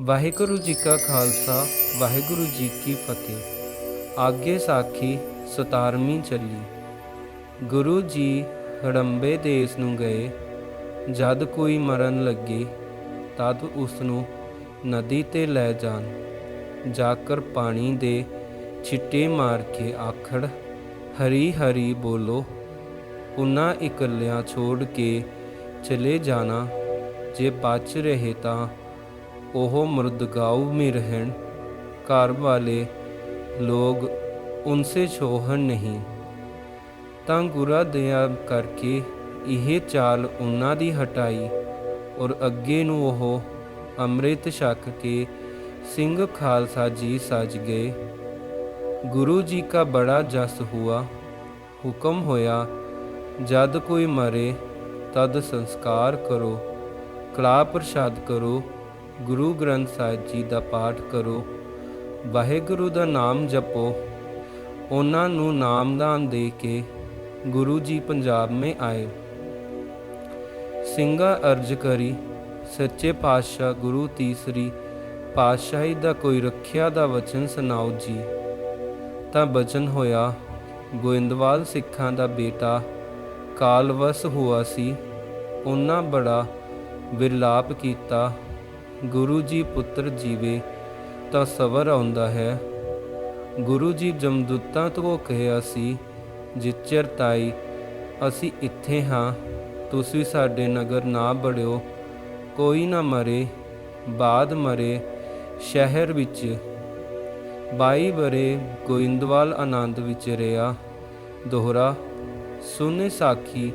ਵਾਹਿਗੁਰੂ ਜੀ ਕਾ ਖਾਲਸਾ, ਵਾਹਿਗੁਰੂ ਜੀ ਕੀ ਫਤਿਹ। ਆਗੇ ਸਾਖੀ 17ਵੀਂ ਚੱਲੀ। ਗੁਰੂ ਜੀ ਹੜੰਬੇ ਦੇਸ ਨੂੰ ਗਏ। ਜਦ ਕੋਈ ਮਰਨ ਲੱਗੇ, ਤਦ ਉਸ ਨੂੰ ਨਦੀ ਤੇ ਲੈ ਜਾਣ। ਜਾਕਰ ਪਾਣੀ ਦੇ ਛਿੱਟੇ ਮਾਰ ਕੇ ਆਖੜ, ਹਰੀ ਹਰੀ ਬੋਲੋ ਉਹਨਾਂ ਇਕੱਲਿਆਂ ਛੋੜ ਕੇ ਚਲੇ ਜਾਣਾ। ਜੇ ਬਚ ਰਹੇ ਤਾਂ ਉਹ ਮੁਰਦਗਾਉ ਮੇ ਰਹਿਣ, ਘਰ ਵਾਲੇ ਲੋਗ ਉਨਸੇ ਛੋਹਣ ਨਹੀਂ। ਤਾਂ ਗੁਰਾ ਦਇਆ ਕਰਕੇ ਇਹ ਚਾਲ ਉਹਨਾਂ ਦੀ ਹਟਾਈ ਔਰ ਅੱਗੇ ਨੂੰ ਉਹ ਅੰਮ੍ਰਿਤ ਛਕ ਕੇ ਸਿੰਘ ਖਾਲਸਾ ਜੀ ਸਜ ਗਏ। ਗੁਰੂ ਜੀ ਕਾ ਬੜਾ ਜਸ ਹੁਆ, ਹੁਕਮ ਹੋਇਆ, ਜਦ ਕੋਈ ਮਰੇ ਤਦ ਸੰਸਕਾਰ ਕਰੋ, ਕਲਾ ਪ੍ਰਸ਼ਾਦ ਕਰੋ ਗੁਰੂ ਗ੍ਰੰਥ ਸਾਹਿਬ ਜੀ ਦਾ ਪਾਠ ਕਰੋ। ਵਾਹਿਗੁਰੂ ਦਾ ਨਾਮ ਜਪੋ। ਉਹਨਾਂ ਨੂੰ ਨਾਮਦਾਨ ਦੇ ਕੇ ਗੁਰੂ ਜੀ ਪੰਜਾਬ ਮੇ ਆਏ। ਸਿੰਘਾ ਅਰਜ ਕਰੀ, ਸੱਚੇ ਪਾਤਸ਼ਾਹ ਗੁਰੂ ਤੀਸਰੀ ਪਾਤਸ਼ਾਹੀ ਦਾ ਕੋਈ ਰੱਖਿਆ ਦਾ ਵਚਨ ਸੁਣਾਓ ਜੀ। ਤਾਂ ਬਚਨ ਹੋਇਆ, ਗੋਇੰਦਵਾਲ ਸਿੱਖਾਂ ਦਾ ਬੇਟਾ ਕਾਲਵਸ ਹੋਆ ਸੀ। ਉਹਨਾਂ ਬੜਾ ਵਿਰਲਾਪ ਕੀਤਾ। ਗੁਰੂ ਜੀ ਪੁੱਤਰ ਜੀਵੇ, ਤਾਂ ਸਬਰ ਆਉਂਦਾ ਹੈ। ਗੁਰੂ ਜੀ ਜਮਦੂਤਾਂ ਤੋਂ ਕਿਹਾ ਸੀ ਜਿਚਰ ਤਾਈ, ਅਸੀਂ ਇੱਥੇ ਹਾਂ, ਤੁਸੀਂ ਸਾਡੇ ਨਗਰ ਨਾ ਬੜਿਓ। ਕੋਈ ਨਾ ਮਰੇ, ਬਾਦ ਮਰੇ, ਸ਼ਹਿਰ ਵਿੱਚ। 22 ਬਰੇ ਗੋਇੰਦਵਾਲ ਆਨੰਦ ਵਿੱਚ ਰਿਹਾ ਦੋਹਰਾ ਸੁਨੇ ਸਾਖੀ,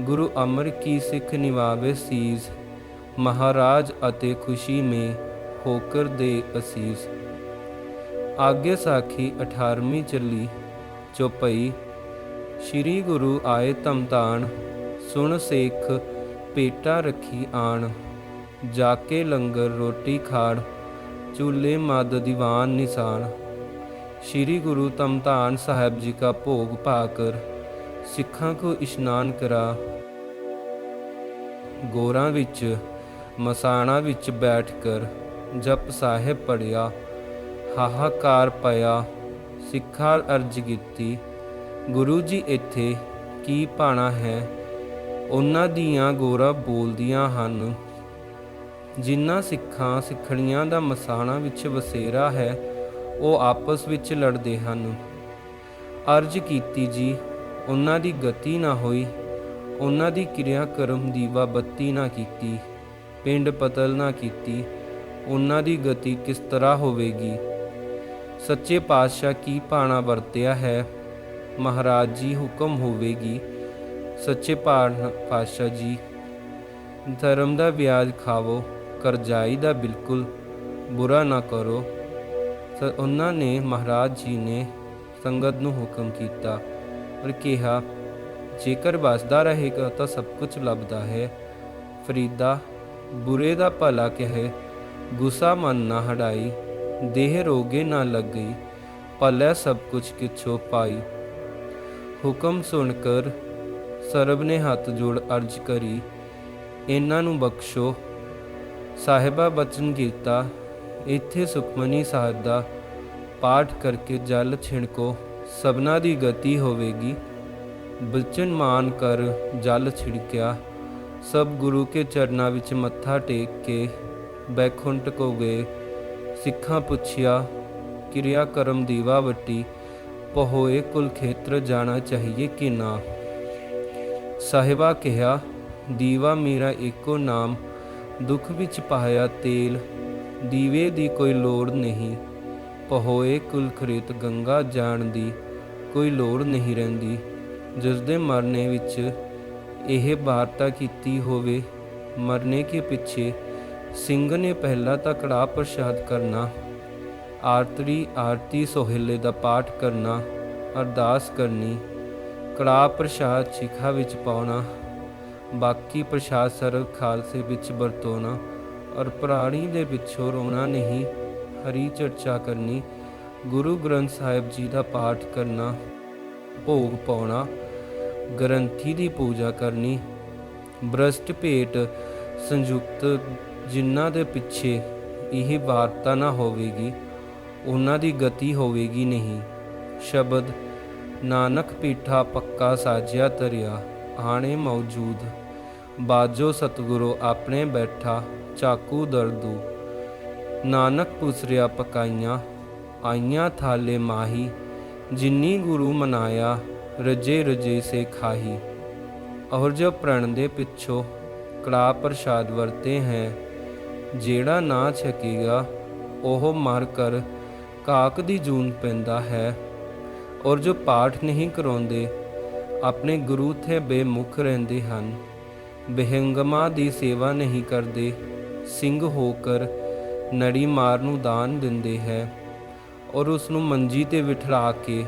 ਗੁਰੂ ਅਮਰ ਕੀ ਸਿੱਖ ਨਿਵਾਵੇ ਸੀਸ। ਮਹਾਰਾਜ ਅਤੇ ਖੁਸ਼ੀ ਮੇ ਹੋਕਰ ਦੇ ਅਸੀਸ। ਆਗੇ ਸਾਖੀ 18ਵੀਂ ਚੱਲੀ ਚੋਪਈ। ਸ੍ਰੀ ਗੁਰੂ ਆਏ ਤਮਤਾਨ ਸੁਣ ਸੇਖ ਪੇਟਾ ਰੱਖੀ ਆਣ। ਜਾ ਕੇ ਲੰਗਰ ਰੋਟੀ ਖਾਣ ਚੂਲੇ ਮਦ ਦੀਵਾਨ ਨਿਸ਼ਾਨ ਸ੍ਰੀ ਗੁਰੂ ਤਮਤਾਨ ਸਾਹਿਬ ਜੀ ਦਾ ਭੋਗ ਪਾ ਸਿੱਖਾਂ ਕੋ ਇਸ਼ਨਾਨ ਕਰਾ। ਗੋਰਾਂ ਵਿੱਚ ਮਸਾਣਾ ਵਿੱਚ ਬੈਠ ਕਰ ਜਪ ਸਾਹਿਬ ਪੜਿਆ ਹਾਹਾਕਾਰ ਪਿਆ ਸਿੱਖਾਂ ਅਰਜ ਕੀਤੀ, ਗੁਰੂ ਜੀ, ਇੱਥੇ ਕੀ ਪਾਣਾ ਹੈ? ਉਹਨਾਂ ਦੀਆਂ ਗੋਰਾ ਬੋਲਦੀਆਂ ਹਨ, ਜਿਨ੍ਹਾਂ ਸਿੱਖਾਂ ਸਿੱਖਣੀਆਂ ਦਾ ਮਸਾਣਾ ਵਿੱਚ ਵਸੇਰਾ ਹੈ, ਉਹ ਆਪਸ ਵਿੱਚ ਲੜਦੇ ਹਨ। ਅਰਜ ਕੀਤੀ ਜੀ, ਉਹਨਾਂ ਦੀ ਗਤੀ ਨਾ ਹੋਈ, ਉਹਨਾਂ ਦੀ ਕਿਰਿਆ ਕਰਮ ਦੀ ਬੱਤੀ ਨਾ ਕੀਤੀ। ਪਿੰਡ ਪਤਲ ਨਾ ਕੀਤੀ। ਉਹਨਾਂ ਦੀ ਗਤੀ ਕਿਸ ਤਰ੍ਹਾਂ ਹੋਵੇਗੀ? ਸੱਚੇ ਪਾਤਸ਼ਾਹ ਕੀ ਪਾਣਾ ਵਰਤਿਆ ਹੈ? ਮਹਾਰਾਜ ਜੀ ਹੁਕਮ ਹੋਵੇਗੀ। ਸੱਚੇ ਪਾਤਸ਼ਾਹ ਜੀ, ਧਰਮ ਦਾ ਵਿਆਜ ਖਾਵੋ, ਕਰਜ਼ਾਈ ਦਾ ਬਿਲਕੁਲ ਬੁਰਾ ਨਾ ਕਰੋ। ਉਹਨਾਂ ਨੇ ਮਹਾਰਾਜ ਜੀ ਨੇ ਸੰਗਤ ਨੂੰ ਹੁਕਮ ਕੀਤਾ ਔਰ ਕਿਹਾ, ਜੇਕਰ ਵਸਦਾ ਰਹੇਗਾ ਤਾਂ ਸਭ ਕੁਝ ਲੱਭਦਾ ਹੈ। ਫਰੀਦਾ ਬੁਰੇ ਦਾ ਭਲਾ ਕਹੇ, ਗੁੱਸਾ ਮਨ ਨਾ ਹੜਾਈ, ਦੇਹ ਰੋਗੇ ਨਾ ਲੱਗ ਗਈ ਭਲੇ ਸਭ ਕੁਝ ਕਿਛੋ ਪਾਈ। ਹੁਕਮ ਸੁਣ ਕਰ, ਸਰਬ ਨੇ ਹੱਥ ਜੋੜ ਅਰਜ ਕਰੀ, ਇਹਨਾਂ ਨੂੰ ਬਖਸ਼ੋ। ਸਾਹਿਬਾ ਬਚਨ ਕੀਤਾ, ਇੱਥੇ ਸੁਖਮਨੀ ਸਾਹਿਬ ਦਾ ਪਾਠ ਕਰਕੇ ਜਲ ਛਿਣਕੋ, ਸਭਨਾ ਦੀ ਗਤੀ ਹੋਵੇਗੀ। ਬਚਨ ਮਾਨ ਕਰ ਜਲ ਛਿੜਕਿਆ ਸਭ ਗੁਰੂ ਕੇ ਚਰਨਾਂ ਵਿੱਚ ਮੱਥਾ ਟੇਕ ਕੇ ਬੈਕੁੰਠ ਕੋ ਗਏ, ਸਿੱਖਾਂ ਪੁੱਛਿਆ, ਕਿਰਿਆ ਕਰਮ ਦੀਵਾ ਵੱਟੀ, ਪਹੋਏ ਕੁਲ ਖੇਤਰ ਜਾਣਾ ਚਾਹੀਏ ਕਿ ਨਾ? ਸਾਹਿਬਾ ਕਿਹਾ, ਦੀਵਾ ਮੇਰਾ ਇੱਕੋ ਨਾਮ, ਦੁੱਖ ਵਿੱਚ ਪਾਇਆ ਤੇਲ, ਦੀਵੇ ਦੀ ਕੋਈ ਲੋੜ ਨਹੀਂ, ਪਹੋਏ ਕੁਲ ਖਰੀਤ ਗੰਗਾ ਜਾਣ ਦੀ ਕੋਈ ਲੋੜ ਨਹੀਂ ਰਹਿੰਦੀ ਜਿਸ ਦੇ ਮਰਨੇ ਵਿੱਚ ਇਹ ਵਾਰਤਾ ਕੀਤੀ ਹੋਵੇ, ਮਰਨੇ ਕੇ ਪਿੱਛੇ ਸਿੰਘ ਨੇ ਪਹਿਲਾਂ ਤਾਂ ਕੜਾ ਪ੍ਰਸ਼ਾਦ ਕਰਨਾ, ਆਰਤਰੀ ਆਰਤੀ ਸੋਹਿਲੇ ਦਾ ਪਾਠ ਕਰਨਾ, ਅਰਦਾਸ ਕਰਨੀ ਕੜਾ ਪ੍ਰਸ਼ਾਦ ਚਿਖਾ ਵਿੱਚ ਪਾਉਣਾ, ਬਾਕੀ ਪ੍ਰਸ਼ਾਦ ਸਰਵ ਖਾਲਸੇ ਵਿੱਚ ਵਰਤੋਣਾ ਔਰ ਪ੍ਰਾਣੀ ਦੇ ਪਿੱਛੋਂ ਰੋਣਾ ਨਹੀਂ, ਹਰੀ ਚਰਚਾ ਕਰਨੀ, ਗੁਰੂ ਗ੍ਰੰਥ ਸਾਹਿਬ ਜੀ ਦਾ ਪਾਠ ਕਰਨਾ, ਭੋਗ ਪਾਉਣਾ ਗ੍ਰੰਥੀ ਦੀ ਪੂਜਾ ਕਰਨੀ। ਬ੍ਰਸਟ ਭੇਟ ਸੰਯੁਕਤ ਜਿਨ੍ਹਾਂ ਦੇ ਪਿੱਛੇ ਇਹ ਵਾਰਤਾ ਨਾ ਹੋਵੇਗੀ, ਉਹਨਾਂ ਦੀ ਗਤੀ ਹੋਵੇਗੀ ਨਹੀਂ। ਸ਼ਬਦ, ਨਾਨਕ ਪੀਠਾ ਪੱਕਾ ਸਾਜਿਆ ਤਰਿਆ, ਆਣੇ ਮੌਜੂਦ। ਬਾਜੋ ਸਤਿਗੁਰੂ ਆਪਣੇ ਬੈਠਾ, ਚਾਕੂ ਦਰਦੂ। ਨਾਨਕ ਪੁਸਰਿਆ ਪਕਾਈਆਂ, ਆਈਆਂ ਥਾਲੇ ਮਾਹੀ, ਜਿੰਨੀ ਗੁਰੂ ਮਨਾਇਆ ਰਜੇ ਰਜੇ ਸੇ ਖਾਹੀ। ਔਰ ਜੋ ਪ੍ਰਣ ਦੇ ਪਿੱਛੋਂ ਕੜਾ ਪ੍ਰਸ਼ਾਦ ਵਰਤੇ ਹੈ, ਜਿਹੜਾ ਨਾ ਛਕੇਗਾ, ਉਹ ਮਰ ਕਰ ਕਾਕ ਦੀ ਜੂਨ ਪੈਂਦਾ ਹੈ। ਔਰ ਜੋ ਪਾਠ ਨਹੀਂ ਕਰਾਉਂਦੇ, ਆਪਣੇ ਗੁਰੂ ਤੇ ਬੇਮੁਖ ਰਹਿੰਦੇ ਹਨ। ਬਿਹੰਗਮਾ ਦੀ ਸੇਵਾ ਨਹੀਂ ਕਰਦੇ, ਸਿੰਘ ਹੋਕਰ ਨੜੀ ਮਾਰ ਨੂੰ ਦਾਨ ਦਿੰਦੇ ਹੈ। ਔਰ ਉਸ ਨੂੰ ਮੰਜੀ ਤੇ ਬਿਠਾ ਕੇ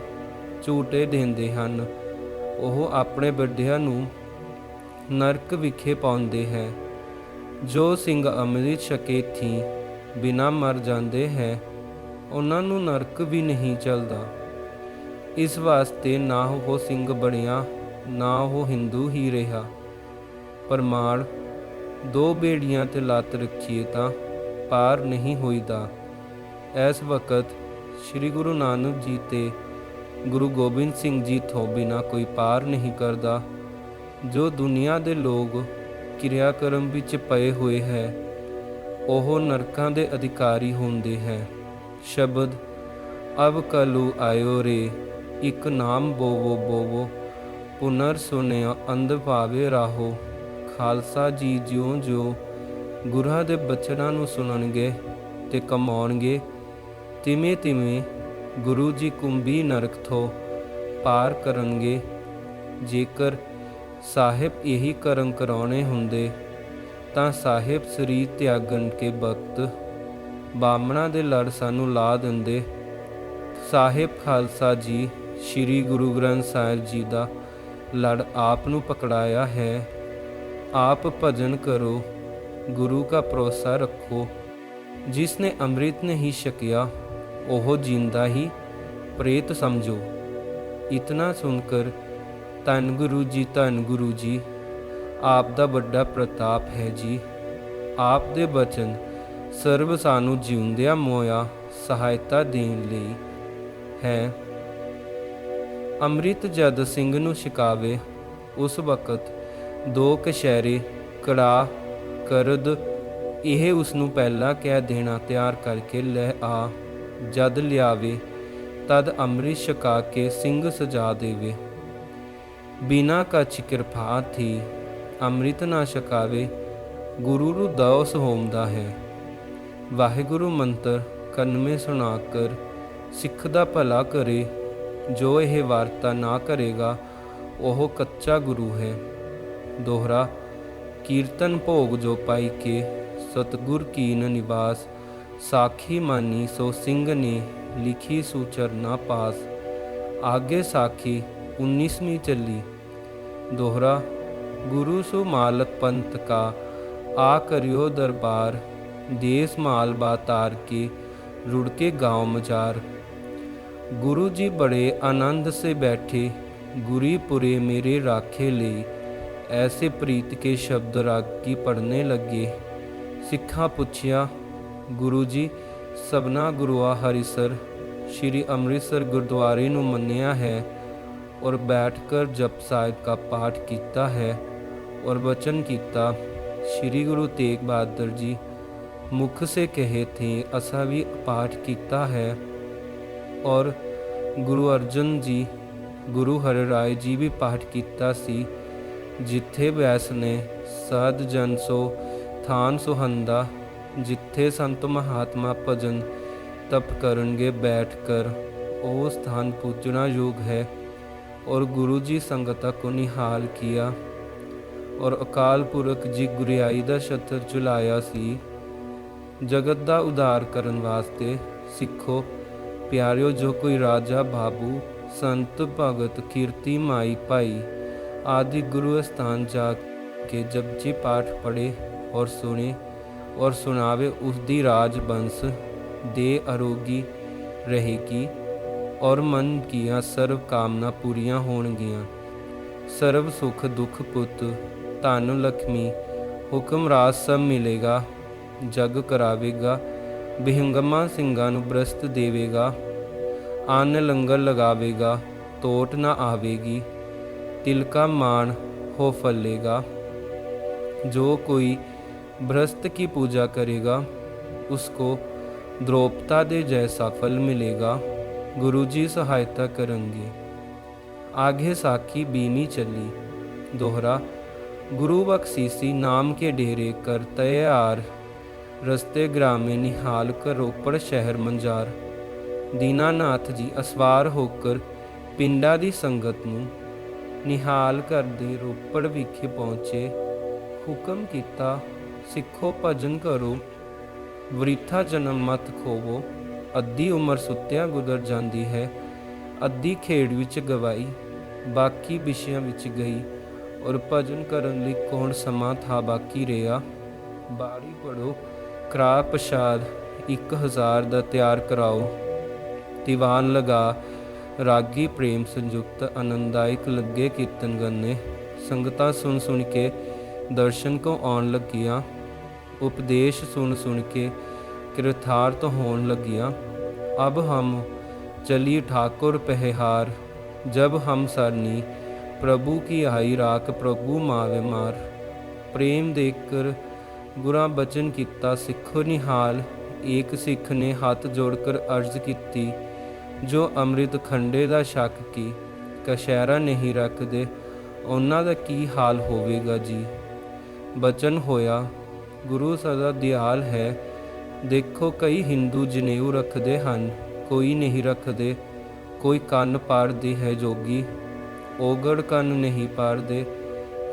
ਝੂਟੇ ਦਿੰਦੇ ਹਨ। ਉਹ ਆਪਣੇ ਵੱਡਿਆਂ ਨੂੰ ਨਰਕ ਵਿਖੇ ਪਾਉਂਦੇ ਹੈ। ਜੋ ਸਿੰਘ ਅੰਮ੍ਰਿਤ ਛਕੇ ਥੀ, ਬਿਨਾ ਮਰ ਜਾਂਦੇ ਹੈ, ਉਹਨਾਂ ਨੂੰ ਨਰਕ ਵੀ ਨਹੀਂ ਚਲਦਾ। ਇਸ ਵਾਸਤੇ ਨਾ ਉਹ ਸਿੰਘ ਬਣਿਆ, ਨਾ ਉਹ ਹਿੰਦੂ ਹੀ ਰਿਹਾ। ਪਰਮਾਰ ਦੋ ਬੇੜੀਆਂ ਤੇ ਲੱਤ ਰੱਖੀਏ ਤਾਂ ਪਾਰ ਨਹੀਂ ਹੋਈਦਾ। ਇਸ ਵਕਤ ਸ੍ਰੀ ਗੁਰੂ ਨਾਨਕ ਜੀ ਤੇ ਗੁਰੂ ਗੋਬਿੰਦ ਸਿੰਘ ਜੀ ਤੋਂ ਬਿਨਾ ਕੋਈ ਪਾਰ ਨਹੀਂ ਕਰਦਾ। ਜੋ ਦੁਨੀਆ ਦੇ ਲੋਕ ਕਿਰਿਆ ਕਰਮ ਵਿੱਚ ਪਏ ਹੋਏ ਹੈ, ਉਹ ਨਰਕਾਂ ਦੇ ਅਧਿਕਾਰੀ ਹੁੰਦੇ ਹੈ। ਸ਼ਬਦ, ਅਬ ਕਲੂ ਆਇਓ ਰੇ, ਇੱਕ ਨਾਮ ਬੋਵੋ ਬੋਵੋ, ਪੁਨਰ ਸੁਨਿਆ ਅੰਧ ਭਾਵੇ ਰਾਹੋ। ਖਾਲਸਾ ਜੀ ਜਿਉਂ ਜਿਉਂ ਗੁਰਾਂ ਦੇ ਬਚਨਾਂ ਨੂੰ ਸੁਣਨਗੇ ਤੇ ਕਮਾਉਣਗੇ, ਤਿਵੇਂ ਤਿਵੇਂ ਗੁਰੂ ਜੀ ਕੁੰਭੀ ਨਰਕ ਤੋਂ ਪਾਰ ਕਰਨਗੇ, ਜੇਕਰ ਸਾਹਿਬ ਇਹੀ ਕਰਮ ਕਰਾਉਣੇ ਹੁੰਦੇ, ਤਾਂ ਸਾਹਿਬ ਸਰੀਰ ਤਿਆਗਣ ਕੇ ਵਕਤ ਬਾਮਣਾ ਦੇ ਲੜ ਸਾਨੂੰ ਲਾ ਦਿੰਦੇ। ਸਾਹਿਬ ਖਾਲਸਾ ਜੀ, ਸ੍ਰੀ ਗੁਰੂ ਗ੍ਰੰਥ ਸਾਹਿਬ ਜੀ ਦਾ ਲੜ ਆਪ ਨੂੰ ਪਕੜਾਇਆ ਹੈ। ਆਪ ਭਜਨ ਕਰੋ, ਗੁਰੂ का ਭਰੋਸਾ ਰੱਖੋ। ਜਿਸ ਨੇ ਅੰਮ੍ਰਿਤ ਨਹੀਂ ਛਕਿਆ ਉਹ ਜਿੰਦਾ ਹੀ ਪ੍ਰੇਤ ਸਮਝੋ। ਇਤਨਾ ਸੁਨਕਰ ਧੰਨ ਗੁਰੂ ਜੀ, ਧੰਨ ਗੁਰੂ ਜੀ, ਆਪ ਦਾ ਵੱਡਾ ਪ੍ਰਤਾਪ ਹੈ ਜੀ। ਆਪ ਦੇ ਬਚਨ, ਸਰਬ ਸਾਨੂੰ ਜਿਉਂਦਿਆਂ ਮੋਇਆ ਸਹਾਇਤਾ ਦੇਣ ਲਈ ਹੈ। ਅੰਮ੍ਰਿਤ ਜਦ ਸਿੰਘ ਨੂੰ ਛਕਾਵੇ, ਉਸ ਵਕਤ ਦੋ ਕਸ਼ਹਿਰੇ ਕੜਾ, ਕਰਦ, ਇਹ ਉਸ ਨੂੰ ਪਹਿਲਾਂ ਕਹਿ ਦੇਣਾ ਤਿਆਰ ਕਰਕੇ ਲੈ ਆ। ਜਦ ਲਿਆਵੇ, ਤਦ ਅੰਮ੍ਰਿਤ ਛਕਾ ਕੇ ਸਿੰਘ ਸਜਾ ਦੇਵੇ। ਬਿਨਾ ਕਛ ਕਿਰਪਾ ਥੀ ਅੰਮ੍ਰਿਤ ਨਾ ਛਕਾਵੇ, ਗੁਰੂ ਨੂੰ ਦੋਸ ਹੋਮਦਾ ਹੈ। ਵਾਹਿਗੁਰੂ ਮੰਤਰ ਕੰਨ ਸੁਣਾ ਕਰ, ਸਿੱਖ ਦਾ ਭਲਾ ਕਰੇ, ਜੋ ਇਹ ਵਾਰਤਾ ਨਾ ਕਰੇਗਾ, ਉਹ ਕੱਚਾ ਗੁਰੂ ਹੈ। ਦੋਹਰਾ, ਕੀਰਤਨ ਭੋਗ ਜੋ ਪਾਈ ਕੇ, ਸਤਗੁਰ ਕੀਨ ਨਿਵਾਸ साखी मानी सो सिंह ने लिखी सूचर ना पास। आगे साखी उन्नीसवीं चली। दोहरा, गुरु सु मालक पंत का आ करियो दरबार देश माल बातार के रुड़के गाँव मजार। गुरु जी बड़े आनंद से बैठे, गुरी पुरे मेरे राखे ले। ऐसे प्रीत के शब्द राग की पढ़ने लगे। सिखा पुछिया ਗੁਰੂ ਜੀ, ਸਭਨਾ ਗੁਰੂਆ ਹਰੀਸਰ, ਸ਼੍ਰੀ ਅੰਮ੍ਰਿਤਸਰ ਗੁਰਦੁਆਰੇ ਨੂੰ ਮੰਨਿਆ ਹੈ ਔਰ ਬੈਠ ਕਰ ਜਪ ਸਾਹਿਬ ਦਾ ਪਾਠ ਕੀਤਾ ਹੈ ਔਰ ਬਚਨ ਕੀਤਾ, ਸ਼੍ਰੀ ਗੁਰੂ ਤੇਗ ਬਹਾਦਰ ਜੀ, ਮੁਖ ਸੇ ਕਹੇ ਥੇ, ਅਸਾਂ ਵੀ ਪਾਠ ਕੀਤਾ ਹੈ ਔਰ ਗੁਰੂ ਅਰਜਨ ਜੀ, ਗੁਰੂ ਹਰਿ ਰਾਏ ਜੀ ਵੀ ਪਾਠ ਕੀਤਾ ਸੀ, ਜਿੱਥੇ ਵੈਸ ਨੇ, ਸਾਧ ਜਨ ਸੋ, ਥਾਨ ਸੁਹੰਦਾ ਜਿੱਥੇ ਸੰਤ ਮਹਾਤਮਾ ਭਜਨ ਤਪ ਕਰਨਗੇ, ਬੈਠ ਕਰ। ਉਹ ਸਥਾਨ ਪੂਜਣਾ ਯੋਗ ਹੈ। ਔਰ ਗੁਰੂ ਜੀ ਸੰਗਤਾ ਕੋ ਨਿਹਾਲ ਕੀਆ। ਔਰ ਅਕਾਲ ਪੁਰਖ ਜੀ ਗੁਰਿਆਈ ਦਾ ਛਤਰ ਚੁਲਾਇਆ ਸੀ। ਜਗਤ ਦਾ ਉਧਾਰ ਕਰਨ ਵਾਸਤੇ ਸਿੱਖੋ, ਪਿਆਰਿਓ, ਜੋ ਕੋਈ ਰਾਜਾ, ਬਾਬੂ, ਸੰਤ, ਭਗਤ, ਕੀਰਤੀ ਮਾਈ, ਭਾਈ ਆਦਿ ਗੁਰੂ ਸਥਾਨ ਜਾ ਕੇ ਜਪਜੀ ਪਾਠ ਪੜੇ ਔਰ ਸੁਣੇ। ਔਰ ਸੁਣਾਵੇ ਉਸ ਦੀ ਰਾਜ ਬੰਸ ਦੇ ਅਰੋਗੀ ਰਹੇਗੀ ਔਰ ਮਨ ਕੀਆਂ ਸਰਬ ਕਾਮਨਾ ਪੂਰੀਆਂ ਹੋਣਗੀਆਂ। ਸਰਬ ਸੁਖ ਦੁਖ ਪੁੱਤ, ਧਨ ਲਖਮੀ, ਹੁਕਮ ਰਾਜ ਸਭ ਮਿਲੇਗਾ, ਜਗ ਕਰਾਵੇਗਾ, ਬਿਹੰਗਮਾ ਸਿੰਘਾਂ ਨੂੰ ਬ੍ਰਸਤ ਦੇਵੇਗਾ ਆਨ ਲੰਗਰ ਲਗਾਵੇਗਾ, ਤੋਟ ਨਾ ਆਵੇਗੀ, ਤਿਲਕਾ ਮਾਨ ਹੋ ਫੱਲੇਗਾ। ਜੋ ਕੋਈ भ्रष्ट की पूजा करेगा उसको द्रौपता दे जैसा फल मिलेगा गुरुजी सहायता करेंगे आगे साकी बीनी चली दोहरा गुरु बख्शीसी नाम के डेरे कर तैयार रस्ते ग्रामे निहाल कर रोपड़ शहर मंजार ਦੀਨਾਨਾਥ ਜੀ ਅਸਵਾਰ ਹੋ ਕਰ ਪਿੰਡਾਂ ਦੀ ਸੰਗਤ ਨੂੰ ਨਿਹਾਲ ਕਰਦੇ ਰੋਪੜ ਵਿਖੇ ਪਹੁੰਚੇ ਹੁਕਮ ਕੀਤਾ ਸਿੱਖੋ, ਭਜਨ ਕਰੋ, ਵਰਿਥਾ ਜਨਮ ਮਤ ਖੋਵੋ, ਅੱਧੀ ਉਮਰ ਸੁੱਤਿਆਂ ਗੁਜ਼ਰ ਜਾਂਦੀ ਹੈ, ਅੱਧੀ ਖੇਡ ਵਿੱਚ ਗਵਾਈ, ਬਾਕੀ ਵਿਸ਼ਿਆਂ ਵਿੱਚ ਗਈ, ਔਰ ਭਜਨ ਕਰਨ ਲਈ ਕੌਣ ਸਮਾਂ ਥਾ ਬਾਕੀ ਰਿਹਾ? ਬਾੜੀ ਪੜੋ ਕਰਾ ਪ੍ਰਸ਼ਾਦ 1000 ਦਾ ਤਿਆਰ ਕਰਾਓ, ਦੀਵਾਨ ਲਗਾ, ਰਾਗੀ ਪ੍ਰੇਮ ਸੰਯੁਕਤ, ਆਨੰਦਾਇਕ ਲੱਗੇ ਕੀਰਤਨ ਗੰਨੇ, ਸੰਗਤਾਂ ਸੁਣ ਸੁਣ ਕੇ ਦਰਸ਼ਨ ਕੋ ਆਉਣ ਲੱਗੀਆਂ ਉਪਦੇਸ਼ ਸੁਣ ਸੁਣ ਕੇ ਕਿਰਥਾਰਥ ਹੋਣ ਲੱਗੀਆਂ। ਅਬ ਹਮ ਚਲੀ ਠਾਕੁਰ ਪਹਿਹਾਰ, ਜਬ ਹਮ ਸਰਨੀ ਪ੍ਰਭੂ ਕੀ ਆਈ ਰਾਖ, ਪ੍ਰਭੂ ਮਾਵੇ ਮਾਰ। ਪ੍ਰੇਮ ਦੇਖ ਕਰ ਗੁਰਾਂ ਬਚਨ ਕੀਤਾ, ਸਿੱਖੋ ਨਿਹਾਲ, ਏਕ ਸਿੱਖ ਨੇ ਹੱਥ ਜੋੜ ਕਰ ਅਰਜ਼ ਕੀਤੀ। ਜੋ ਅੰਮ੍ਰਿਤ ਖੰਡੇ ਦਾ ਸ਼ੱਕ ਕੀ ਕਸ਼ਹਿਰਾ ਨਹੀਂ ਰੱਖਦੇ, ਉਹਨਾਂ ਦਾ ਕੀ ਹਾਲ ਹੋਵੇਗਾ ਜੀ? ਬਚਨ ਹੋਇਆ ਗੁਰੂ ਸਦਾ ਦਿਆਲ ਹੈ। ਦੇਖੋ ਕਈ ਹਿੰਦੂ ਜਨੇਊ ਰੱਖਦੇ ਹਨ, ਕੋਈ ਨਹੀਂ ਰੱਖਦੇ, ਕੋਈ ਕੰਨ ਪਾੜਦੀ ਹੈ ਜੋਗੀ ਓਗੜ ਕੰਨ ਨਹੀਂ ਪਾੜਦੇ।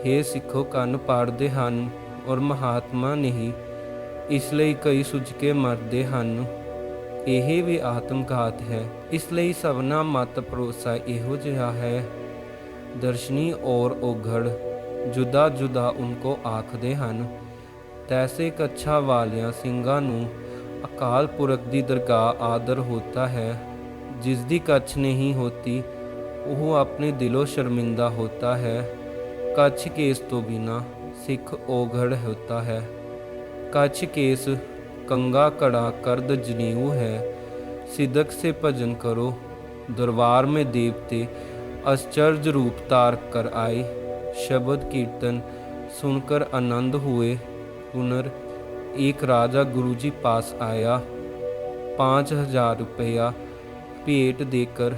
ਹੇ ਸਿੱਖੋ, ਕੰਨ ਪਾੜਦੇ ਹਨ ਔਰ ਮਹਾਤਮਾ ਨਹੀਂ, ਇਸ ਲਈ ਕਈ ਸੁੱਜ ਕੇ ਮਰਦੇ ਹਨ। ਇਹ ਵੀ ਆਤਮਘਾਤ ਹੈ, ਇਸ ਲਈ ਸਭਨਾ ਮਤ ਭਰੋਸਾ ਇਹੋ ਜਿਹਾ ਹੈ। ਦਰਸ਼ਨੀ ਔਰ ਓਗੜ ਜੁਦਾ ਜੁਦਾ ਉਨਕੋ ਆਖਦੇ ਹਨ ਤੈਸੇ ਕੱਛਾ ਵਾਲਿਆਂ ਸਿੰਘਾਂ ਨੂੰ ਅਕਾਲ ਪੁਰਖ ਦੀ ਦਰਗਾਹ ਆਦਰ ਹੋਤਾ ਹੈ। ਜਿਸ ਦੀ ਕੱਛ ਨਹੀਂ ਹੋਤੀ, ਉਹ ਆਪਣੇ ਦਿਲੋਂ ਸ਼ਰਮਿੰਦਾ ਹੋਤਾ ਹੈ। ਕੱਛ ਕੇਸ ਤੋਂ ਬਿਨਾ ਸਿੱਖ ਓਘੜ ਹੋਤਾ ਹੈ। ਕੱਛ ਕੇਸ ਕੰਗਾ ਕੜਾ ਕਰਦ ਜਨੀਊ ਹੈ। ਸਿਦਕ ਸੇ ਭਜਨ ਕਰੋ, ਦਰਬਾਰ ਮੇ ਦੇਵਤੇ ਅਚਰਜ ਰੂਪ ਤਾਰ ਕਰ ਆਏ। ਸ਼ਬਦ ਕੀਰਤਨ ਸੁਨਕਰ ਆਨੰਦ ਹੋਏ। पुनर एक राजा गुरुजी पास आया पाँच हजार रुपया भेंट देकर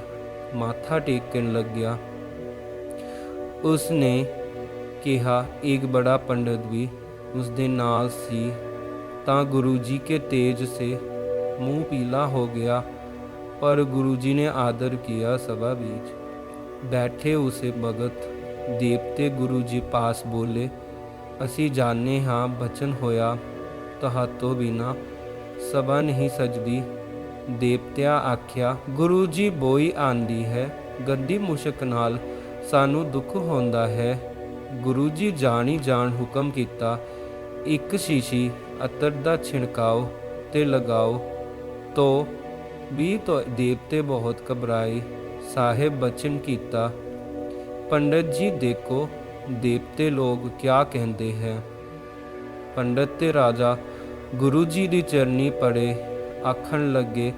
माथा टेकन लग गया उसने ਕਿਹਾ ਇੱਕ ਬੜਾ ਪੰਡਤ ਵੀ ਉਸ ਦੇ ਨਾਲ ਸੀ ਤਾਂ ਗੁਰੂ ਜੀ ਕੇ ਤੇਜ ਸੇ मुंह पीला हो गया पर गुरुजी ने आदर किया सभा बीच बैठे उसे भगत देवते गुरु जी पास बोले ਅਸੀਂ ਜਾਣੇ ਹਾਂ ਬਚਨ ਹੋਇਆ ਤੁਹਾਤੋਂ ਬਿਨਾ ਸਭਾ ਨਹੀਂ ਸਜਦੀ। ਦੇਵਤਿਆਂ ਆਖਿਆ, ਗੁਰੂ ਜੀ, ਬੋਈ ਆਂਦੀ ਹੈ, ਗੰਦੀ ਮੁਸ਼ਕ ਨਾਲ ਸਾਨੂੰ ਦੁੱਖ ਹੁੰਦਾ ਹੈ। ਗੁਰੂ ਜੀ, ਜਾਣੀ ਜਾਣ ਹੁਕਮ ਕੀਤਾ, ਇੱਕ ਸ਼ੀਸ਼ੀ ਅਤਰ ਦਾ ਛਿਣਕਾਓ ਤੇ ਲਗਾਓ। ਤੋ, ਵੀ ਤੋ, ਦੇਵਤੇ ਬਹੁਤ ਘਬਰਾਏ, ਸਾਹਿਬ ਬਚਨ ਕੀਤਾ, ਪੰਡਤ ਜੀ ਦੇਖੋ ਦੇਵਤੇ ਲੋਕ ਕਿਆ ਕਹਿੰਦੇ ਹੈ? ਪੰਡਤ ਤੇ ਰਾਜਾ ਗੁਰੂ ਜੀ ਦੀ ਚਰਨੀ ਪੜੇ ਆਖਣ ਲੱਗੇ,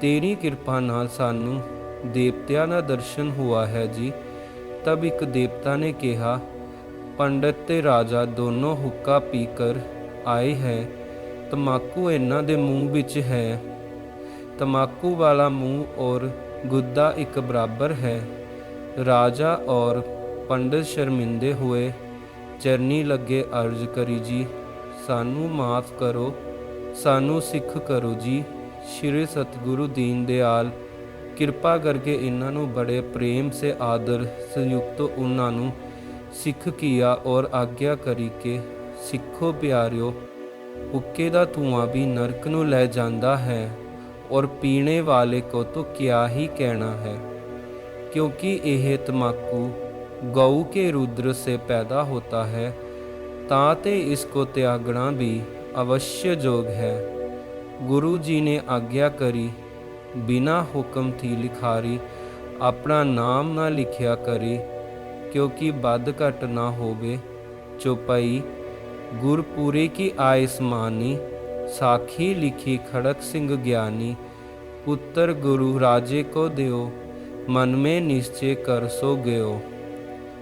ਤੇਰੀ ਕਿਰਪਾ ਨਾਲ ਸਾਨੂੰ ਦੇਵਤਿਆਂ ਦਾ ਦਰਸ਼ਨ ਹੁਆ ਹੈ ਜੀ। ਤਬ ਇੱਕ ਦੇਵਤਾ ਨੇ ਕਿਹਾ, ਪੰਡਤ ਤੇ ਰਾਜਾ ਦੋਨੋਂ ਹੁੱਕਾ ਪੀ ਕਰ ਆਏ ਹੈ। ਤਮਾਕੂ ਇਹਨਾਂ ਦੇ ਮੂੰਹ ਵਿੱਚ ਹੈ। ਤਮਾਕੂ ਵਾਲਾ ਮੂੰਹ ਔਰ ਗੁੱਦਾ ਇੱਕ ਬਰਾਬਰ ਹੈ। ਰਾਜਾ ਔਰ ਪੰਡਿਤ ਸ਼ਰਮਿੰਦੇ ਹੋਏ, ਚਰਨੀ ਲੱਗੇ ਅਰਜ਼ ਕਰੀ ਜੀ, ਸਾਨੂੰ ਮਾਫ ਕਰੋ, ਸਾਨੂੰ ਸਿੱਖ ਕਰੋ ਜੀ, ਸ਼੍ਰੀ ਸਤਗੁਰੂ ਦੀਨ ਦਿਆਲ। ਕਿਰਪਾ ਕਰਕੇ ਇਹਨਾਂ ਨੂੰ ਬੜੇ ਪ੍ਰੇਮ ਸੇ ਆਦਰ ਸੰਯੁਕਤ ਉਹਨਾਂ ਨੂੰ ਸਿੱਖ ਕੀਆ ਔਰ ਆਗਿਆ ਕਰੀ ਕੇ ਸਿੱਖੋ ਪਿਆਰਿਓ ਉੱਕੇ ਦਾ ਧੂਆਂ ਵੀ ਨਰਕ ਨੂੰ ਲੈ ਜਾਂਦਾ ਹੈ ਔਰ ਪੀਣੇ ਵਾਲੇ ਕੋ ਤੋ ਕਿਆ ਹੀ ਕਹਿਣਾ ਹੈ। ਕਿਉਂਕਿ ਇਹ ਤਮਾਕੂ गऊ के रुद्र से पैदा होता है ताते इसको त्यागना भी अवश्य जोग है गुरु जी ने आज्ञा करी बिना हुक्म थी लिखारी अपना नाम ना लिखिया करी क्योंकि बद घट ना होवे चौपाई गुरपुरे की आयस मानी ਸਾਖੀ ਲਿਖੀ ਖੜਕ ਸਿੰਘ ਗਿਆਨੀ ਪੁੱਤਰ ਗੁਰੂ ਰਾਜੇ ਕੋ ਦਿਓ ਮਨ ਮੇ ਨਿਸ਼ਚੈ ਕਰ ਸੋ ਗਿਓ